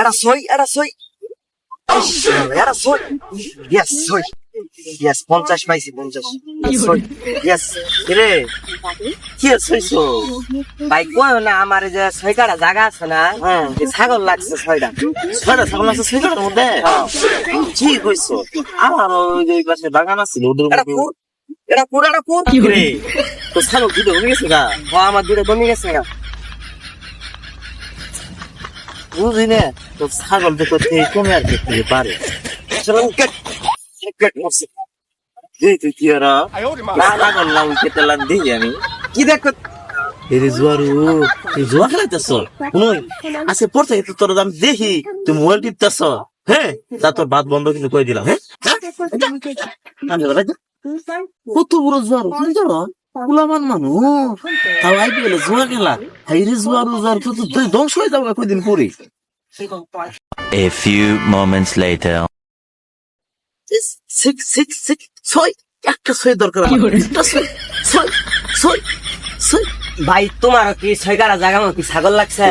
Era soy, era soy. Era soy. Yes, soy. Yes, পঞ্চাশ পাইছি পঞ্চাশ। Soy. Yes. রে কি ছয়শো ভাই কয় না আমার যে ছয় কাটা জায়গা আছে না? হ্যাঁ। ছাগল লাগছে ছয়টা। ছয়টা ছাগল আছে ছয়টার মধ্যে? ঠিক কইছো। আমার ওই পাশে বাগান আছে ওদের এটা কুর এটা কুর? রে তো ছাগল দুটো হয়ে গেছে গা? আমার দুটো জমি গেছে গা। বুঝলি না তো ছাগল দেখো থেকে কমে আর দেখতে পারে কি দেখো? তুই মোবাইল তোর বাদ বন্ধ কিন্তু করে দিলাম মানুষ তাও জুয়া খেলা। হাই রে জুয়ারু, জুয়ার, তো ধ্বংস হয়ে যাব কয়দিন পরে A few moments later. Six six six ছয় একটা ছয় দরকার ভাই তোমার কি ছয় কারা জায়গা কি ছাগল লাগছে